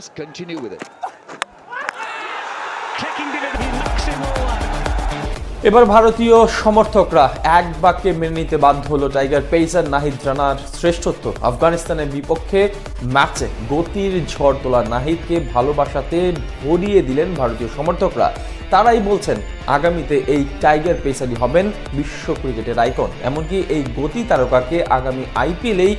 Let's continue with it. এবার ভারতীয় সমর্থকরা এক বাক্যে মেনে নিতে বাধ্য হলো টাইগার পেসার নাহিদ রানার শ্রেষ্ঠত্ব। আফগানিস্তানের বিপক্ষে ম্যাচে গতির ঝড় তোলা নাহিদকে ভালোবাসাতে ভরিয়ে দিলেন ভারতীয় সমর্থকরা। তারাই বলছেন আগামীতে এই টাইগার পেসারই হবেন বিশ্ব ক্রিকেটের আইকন। এমনকি এই গতি তারকাকে আগামী আইপিএলেই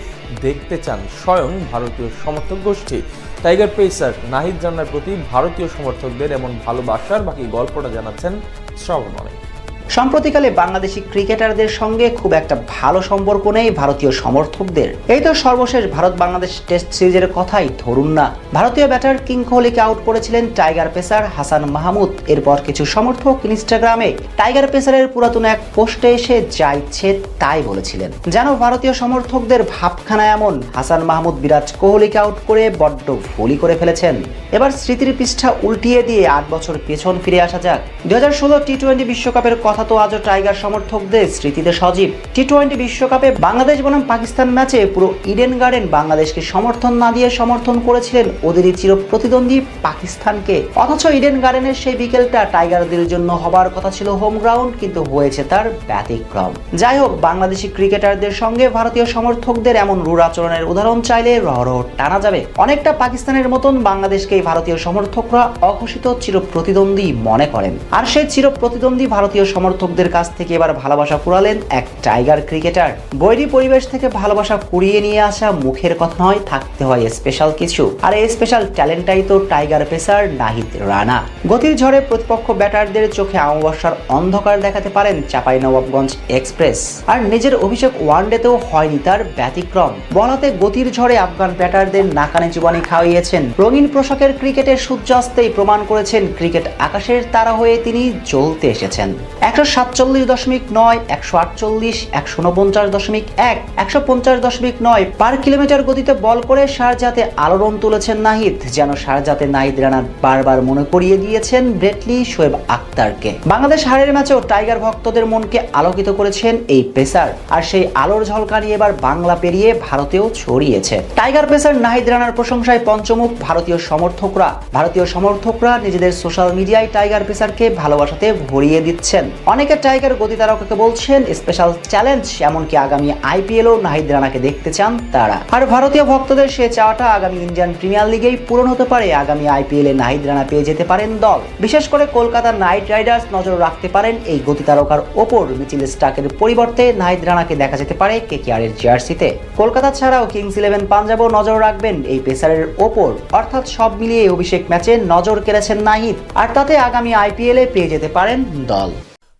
দেখতে চান স্বয়ং ভারতীয় সমর্থক গোষ্ঠী। টাইগার পেসার নাহিদ জান্নার প্রতি ভারতীয় সমর্থকদের এমন ভালোবাসার বাকি গল্পটা জানাচ্ছেন শ্রাবণ অনেক সম্প্রতিকালে বাংলাদেশি ক্রিকেটারদের সঙ্গে খুব একটা ভালো সম্পর্ক নেই ভারতীয় সমর্থকদের। এই তো সর্বশেষ ভারত বাংলাদেশ টেস্ট সিরিজের কথাই ধরুন না। ভারতীয় ব্যাটার কিং কোহলিকে আউট করেছিলেন টাইগার পেসার হাসান মাহমুদ। এরপর কিছু সমর্থক ইনস্টাগ্রামে টাইগার পেসারের পুরাতন এক পোস্টে এসে যা ইচ্ছে তাই বলেছিলেন। যেন ভারতীয় সমর্থকদের ভাবখানা এমন, হাসান মাহমুদ বিরাট কোহলিকে আউট করে বড্ড ভুলই করে ফেলেছেন। এবার স্মৃতির পৃষ্ঠা উল্টিয়ে দিয়ে আট বছর পেছন ফিরে আসা যাক। দুই হাজার ষোলো টি টোয়েন্টি বিশ্বকাপের কথা তো আজও টাইগার সমর্থকদের স্মৃতিতে সজীব। টি টোয়েন্টি বিশ্বকাপে বাংলাদেশ বনাম পাকিস্তান ম্যাচে পুরো ইডেন গার্ডেন বাংলাদেশকে সমর্থন না দিয়ে সমর্থন করেছিলেন ওদেরই চির প্রতিদ্বন্দ্বী পাকিস্তানকে। অথচ ইডেন গার্ডেনের সেই বিকেলটা টাইগারদের জন্য হবার কথা ছিল হোম গ্রাউন্ড, কিন্তু হয়েছে তার ব্যতিক্রম। যাই হোক, বাংলাদেশি ক্রিকেটারদের সঙ্গে ভারতীয় সমর্থকদের এমন রূঢ় আচরণের উদাহরণ চাইলে রহরহ টানা যাবে। অনেকটা পাকিস্তানের মতন বাংলাদেশকে এই ভারতীয় সমর্থকরা অঘোষিত চির প্রতিদ্বন্দ্বী মনে করেন। আর সেই চির প্রতিদ্বন্দ্বী ভারতীয় সমর্থকদের কাছ থেকে এবার ভালোবাসা কুড়ালেন এক টাইগার ক্রিকেটার। বৈরী পরিবেশ থেকে ভালোবাসা কুড়িয়ে নিয়ে আসা মুখের কথা নয়, থাকতে হয় স্পেশাল কিছু। আর এই স্পেশাল ট্যালেন্টটাই তো টাইগার পেসার নাহিদ রানা। গতির ঝড়ে প্রতিপক্ষ ব্যাটারদের চোখে অমাবস্যার অন্ধকার দেখাতে পারেন চাপাই নবাবগঞ্জ এক্সপ্রেস আর নিজের অভিষেক ওয়ানডেতেও হয়নি তার ব্যতিক্রম। বলাতে গতির ঝড়ে আফগান ব্যাটারদের নাকানে জুবানি খাওয়িয়েছেন। রঙিন পোশাকের ক্রিকেটের সূর্যাস্তেই প্রমাণ করেছেন ক্রিকেট আকাশের তারা হয়ে তিনি জ্বলতে এসেছেন। একশো সাতচল্লিশ দশমিক নয়, একশো আটচল্লিশ, একশো উনপঞ্চাশ দশমিক এক একশো পঞ্চাশ দশমিক নয় পার কিলোমিটার গতিতে বল করে শারজাতে আলোড়ন তুলেছেন নাহিদ, যেন শারজাতে নাহিদ রানা বারবার মনে করিয়ে দিয়েছেন ব্রেটলি শোয়েব আক্তারকে। বাংলাদেশ হারের ম্যাচেও টাইগার ভক্তদের মনকে আলোকিত করেছেন এই পেসার, আর সেই আলোর ঝলকানি এবার বাংলা পেরিয়ে ভারতেও ছড়িয়েছে। টাইগার পেসার নাহিদ রানার প্রশংসায় পঞ্চমুখ ভারতীয় সমর্থকরা। ভারতীয় সমর্থকরা নিজেদের সোশ্যাল মিডিয়ায় টাইগার পেসারকে ভালোবাসাতে ভরিয়ে দিচ্ছেন। অনেকে টাইগার গতি তারকাকে বলছেন স্পেশাল চ্যালেঞ্জ এমনকি আগামী আইপিএলও নাহিদ রানাকে দেখতে চান তারা। আর ভারতীয় ভক্তদের সে চাওয়াটা আগামী ইন্ডিয়ান প্রিমিয়ার লিগেই পূরণ হতে পারে। আগামী আইপিএল এ নাহিদ রানা পেয়ে যেতে পারেন দল। বিশেষ করে কলকাতা নাইট রাইডার্স নজর রাখতে পারেন এই গতি তারকার ওপর। মিচিল স্টাকের পরিবর্তে নাহিদ রানাকে দেখা যেতে পারে কেকেআর এর জার্সিতে। কলকাতা ছাড়াও কিংস ইলেভেন পাঞ্জাবও নজর রাখবেন এই পেসারের ওপর। অর্থাৎ সব মিলিয়ে অভিষেক ম্যাচে নজর কেড়েছেন নাহিদ। আর তাতে আগামী আইপিএল এ পেয়ে যেতে পারেন দল।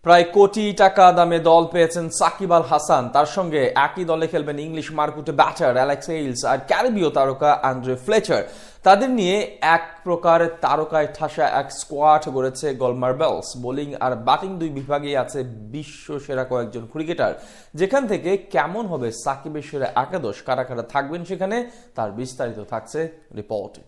প্রায় কোটি টাকা দামে দল পেয়েছেন সাকিব আল হাসান। তার সঙ্গে একই দলে খেলবেন ইংলিশ মার্কুটে ব্যাটার অ্যালেক্স এইলস আর ক্যারিবীয় তারকা আন্দ্রে ফ্লেচার। তাদের নিয়ে এক প্রকার তারকায় ঠাসা এক স্কোয়াড গড়েছে গলমার বেলস। বোলিং আর ব্যাটিং দুই বিভাগেই আছে বিশ্ব সেরা কয়েকজন ক্রিকেটার। যেখান থেকে কেমন হবে সাকিবের সেরা একাদশ, কারা কারা থাকবেন সেখানে তার বিস্তারিত থাকছে রিপোর্টে।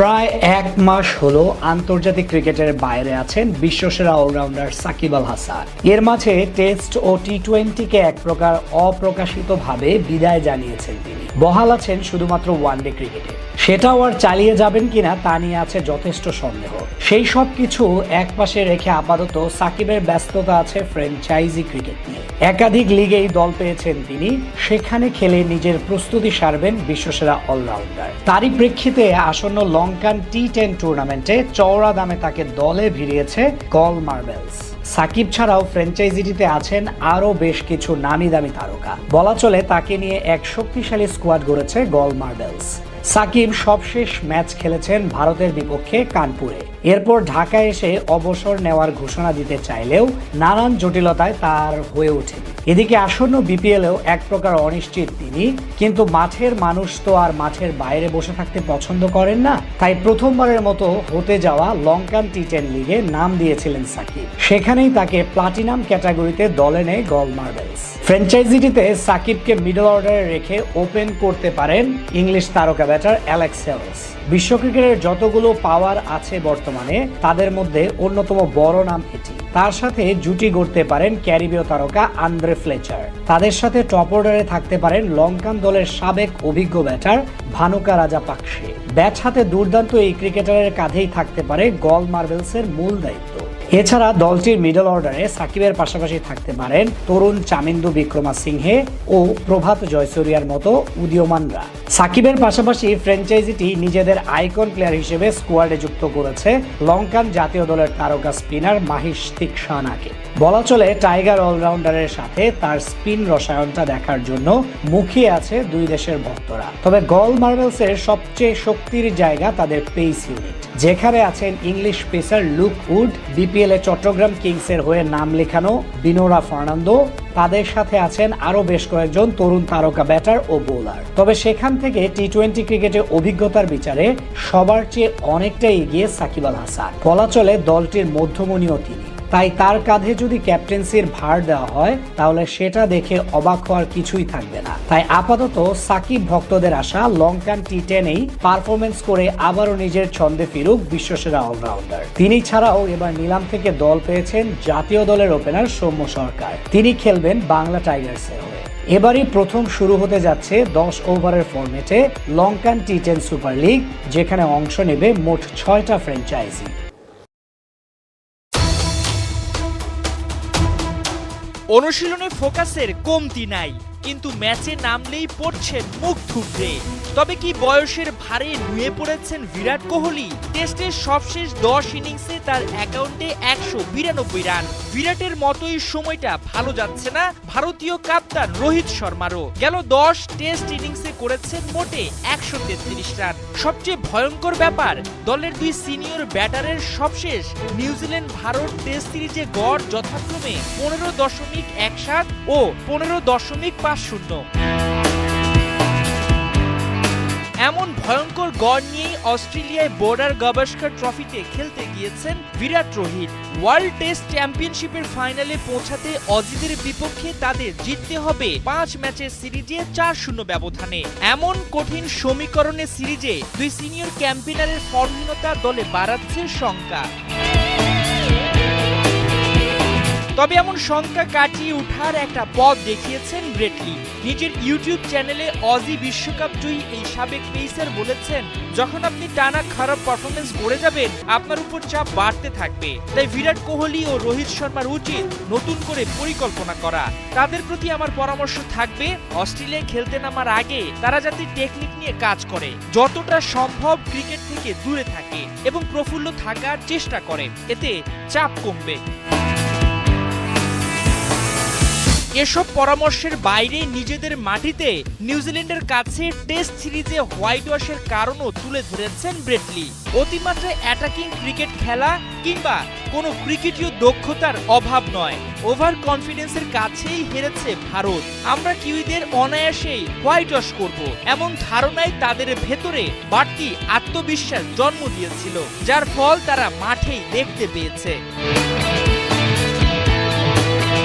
প্রায় এক মাস হলো আন্তর্জাতিক ক্রিকেটের বাইরে আছেন বিশ্বসেরা অলরাউন্ডার সাকিব আল হাসান। এর মাঝে টেস্ট ও টি টোয়েন্টিকে এক প্রকার অপ্রকাশিতভাবে বিদায় জানিয়েছেন তিনি। বহাল আছেন শুধুমাত্র ওয়ানডে ক্রিকেটে। সেটাও আর চালিয়ে যাবেন কিনা তা নিয়ে আছে যথেষ্ট সন্দেহ। সেই সব কিছু এক পাশে রেখে আপাতত সাকিবের ব্যস্ততা আছে ফ্র্যাঞ্চাইজি ক্রিকেট নিয়ে। একাধিক লিগেই দল পেয়েছেন তিনি, সেখানে খেলে নিজের প্রস্তুতি সারবেন বিশ্বসেরা অলরাউন্ডার। তারই প্রেক্ষিতে আসন্ন লঙ্কান টি টেন টুর্নামেন্টে চওড়া দামে তাকে দলে ভিড়িয়েছে গল মার্বেলস। সাকিব ছাড়াও ফ্র্যাঞ্চাইজিটিতে আছেন আরও বেশ কিছু নামি দামি তারকা। বলা চলে তাকে নিয়ে এক শক্তিশালী স্কোয়াড গড়েছে গল মার্বেলস। সাকিব সবশেষ ম্যাচ খেলেছেন ভারতের বিপক্ষে কানপুরে। এরপর ঢাকায় এসে অবসর নেওয়ার ঘোষণা দিতে চাইলেও নানান জটিলতায় তার হয়ে ওঠেনি। এদিকে আসন্ন বিপিএলেও এক প্রকার অনিশ্চিত তিনি, কিন্তু মাঠের মানুষ তো আর মাঠের বাইরে বসে থাকতে পছন্দ করেন না, তাই প্রথমবারের মতো হতে যাওয়া লঙ্কান টি টেন লিগে নাম দিয়েছিলেন সাকিব। সেখানেই তাকে প্লাটিনাম ক্যাটাগরিতে দলে নেয় গল মার্বেলস ফ্র্যাঞ্চাইজিটিতে সাকিবকে মিডল অর্ডারে রেখে ওপেন করতে পারেন ইংলিশ তারকা ব্যাটার অ্যালেক্স হেলস বিশ্ব ক্রিকেটের যতগুলো পাওয়ার আছে বর্তমানে, তাদের মধ্যে অন্যতম বড় নাম এটি। তার সাথে জুটি গড়তে পারেন ক্যারিবীয় তারকা আন্দ্রে ফ্লেচার। তাদের সাথে টপ অর্ডারে থাকতে পারেন লঙ্কান দলের সাবেক অভিজ্ঞ ব্যাটার ভানুকা রাজা পাকসে ব্যাট হাতে দুর্দান্ত এই ক্রিকেটারের কাঁধেই থাকতে পারে গল মার্বেলসের মূল দায়িত্ব। এছাড়া দলটির মিডল অর্ডারে সাকিবের পাশাপাশি থাকতে পারেন তরুণ চামিন্দু বিক্রমা সিংহে ও প্রভাত জয়সুরিয়ার মতো উদীয়মানরা। সাকিবের পাশাপাশি ফ্র্যাঞ্চাইজিটি নিজেদের আইকন প্লেয়ার হিসেবে স্কোয়াডে যুক্ত করেছে লঙ্কান জাতীয় দলের তারকা স্পিনার মাহিশ তিকসানাকে বলা চলে টাইগার অলরাউন্ডারের সাথে তার স্পিন রসায়নটা দেখার জন্য মুখিয়ে আছে দুই দেশের ভক্তরা। তবে গল মার্বেলসের সবচেয়ে শক্তির জায়গা তাদের পেস ইউনিট যেখানে আছেন English pacer Luke Wood BPL Chattogram কিংসের হয়ে নাম লেখানো বিনোরা ফার্নান্দো। তাদের সাথে আছেন আরও বেশ কয়েকজন তরুণ তারকা ব্যাটার ও বোলার। তবে সেখান থেকে টি টোয়েন্টি ক্রিকেটে অভিজ্ঞতার বিচারে সবার চেয়ে অনেকটাই এগিয়ে সাকিব আল হাসান। বলা চলে দলটির মধ্যমণিও তিনি। তাই তার কাঁধে যদি ক্যাপ্টেন্সির ভার দেওয়া হয়, তাহলে সেটা দেখে অবাক হওয়ার কিছুই থাকবে না। তাই আপাতত সাকিব ভক্তদের আশা লঙ্কান টি টেনেই পারফরমেন্স করে আবারও নিজের ছন্দে ফিরুক বিশ্বসেরা অলরাউন্ডার তিনি ছাড়াও এবার নিলাম থেকে দল পেয়েছেন জাতীয় দলের ওপেনার সৌম্য সরকার। তিনি খেলবেন বাংলা টাইগার্সের হয়ে এবারই প্রথম শুরু হতে যাচ্ছে দশ ওভারের ফরম্যাটে Lankan T ten super league যেখানে অংশ নেবে মোট ছয়টা ফ্র্যাঞ্চাইজি অনুশীলনে ফোকাসের কমতি নাই। কিন্তু ম্যাচে নামলেই পড়ছেন মুখ থুবড়ে। তবে কি বয়সের ভারে নুয়ে পড়েছেন বিরাট কোহলি? টেস্টের সবশেষ দশ ইনিংসে তার অ্যাকাউন্টে একশো বিরানব্বই রান। বিরাটের মতোই সময়টা ভালো যাচ্ছে না ভারতীয় কাপ্তান রোহিত শর্মারও। গেল দশ টেস্ট ইনিংসে করেছেন মোটে একশো তেত্রিশ রান। সবচেয়ে ভয়ঙ্কর ব্যাপার, দলের দুই সিনিয়র ব্যাটারের সবশেষ নিউজিল্যান্ড ভারত টেস্ট সিরিজে গড় যথাক্রমে পনেরো দশমিক এক সাত ও পনেরো দশমিক পাঁচ শূন্য। এমন ভয়ঙ্কর গড় নিয়েই অস্ট্রেলিয়ায় বর্ডার গাভাস্কার ট্রফিতে খেলতে গিয়েছেন বিরাট রোহিত। ওয়ার্ল্ড টেস্ট চ্যাম্পিয়নশিপের ফাইনালে পৌঁছাতে অজিদের বিপক্ষে তাদের জিততে হবে পাঁচ ম্যাচের সিরিজে চার শূন্য ব্যবধানে। এমন কঠিন সমীকরণে সিরিজে দুই সিনিয়র ক্যাম্পেনারের ফর্মহীনতা দলে বাড়াচ্ছে শঙ্কা। তবে এমন শঙ্কা কাটিয়ে উঠার একটা পথ দেখিয়েছেন ব্রেটলি। নিজের ইউটিউব চ্যানেলে অজি বিশ্বকাপ জয়ী এই সাবেক পেসার বলেছেন, যখন আপনি টানা খারাপ পারফরমেন্স করে যাবেন, আপনার উপর চাপ বাড়তে থাকবে। তাই বিরাট কোহলি ও রোহিত শর্মার উচিত নতুন করে পরিকল্পনা করা। তাদের প্রতি আমার পরামর্শ থাকবে, অস্ট্রেলিয়ায় খেলতে নামার আগে তারা যাতে টেকনিক নিয়ে কাজ করে। যতটা সম্ভব ক্রিকেট থেকে দূরে থাকে এবং প্রফুল্ল থাকার চেষ্টা করে। এতে চাপ কমবে। এসব পরামর্শের বাইরে নিজেদের মাটিতে নিউজিল্যান্ডের কাছে টেস্ট সিরিজে হোয়াইট ওয়াশের কারণও তুলে ধরেছেন ব্রেটলি অতিমাত্রায় অ্যাটাকিং ক্রিকেট খেলা কিংবা কোনো ক্রিকেটীয় দক্ষতার অভাব নয়। ওভার কনফিডেন্সের কাছেই হেরেছে ভারত। আমরা কিউইদের অনায়াসেই হোয়াইট ওয়াশ করব। এমন ধারণায় তাদের ভেতরে বাড়তি আত্মবিশ্বাস জন্ম দিয়েছিল, যার ফল তারা মাঠেই দেখতে পেয়েছে।